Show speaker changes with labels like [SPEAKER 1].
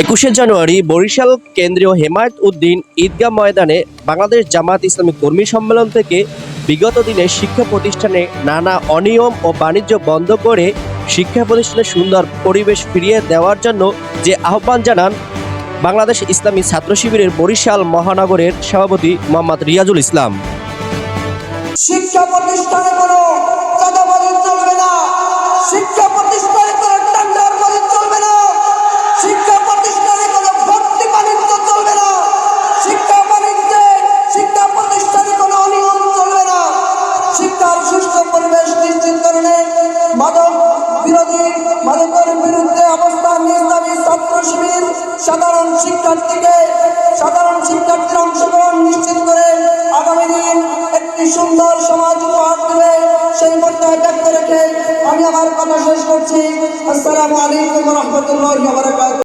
[SPEAKER 1] একুশে জানুয়ারি বরিশাল কেন্দ্রীয় হেমায়ত উদ্দিন ঈদগাহ ময়দানে বাংলাদেশ জামাত ইসলামী কর্মী সম্মেলন থেকে বিগত দিনে শিক্ষা প্রতিষ্ঠানে নানা অনিয়ম ও বাণিজ্য বন্ধ করে শিক্ষা প্রতিষ্ঠানে সুন্দর পরিবেশ ফিরিয়ে দেওয়ার জন্য যে আহ্বান জানান বাংলাদেশ ইসলামী ছাত্র শিবিরের বরিশাল মহানগরের সভাপতি মোহাম্মদ রিয়াজুল ইসলাম।
[SPEAKER 2] শিক্ষা প্রতিষ্ঠানে কোনো মাদক বিরোধী মাদকের বিরুদ্ধে অবস্থান ইসলামী ছাত্র শিবির সাধারণ শিক্ষার্থীকে সাধারণ শিক্ষার্থীর অংশগ্রহণ নিশ্চিত করে আগামী দিন একটি সুন্দর সমাজ উপহার দেবে। সেই মধ্যে ব্যক্ত রেখে আমি আমার কথা শেষ করছি। আসসালামু আলাইকুম রহমতুল্লাহ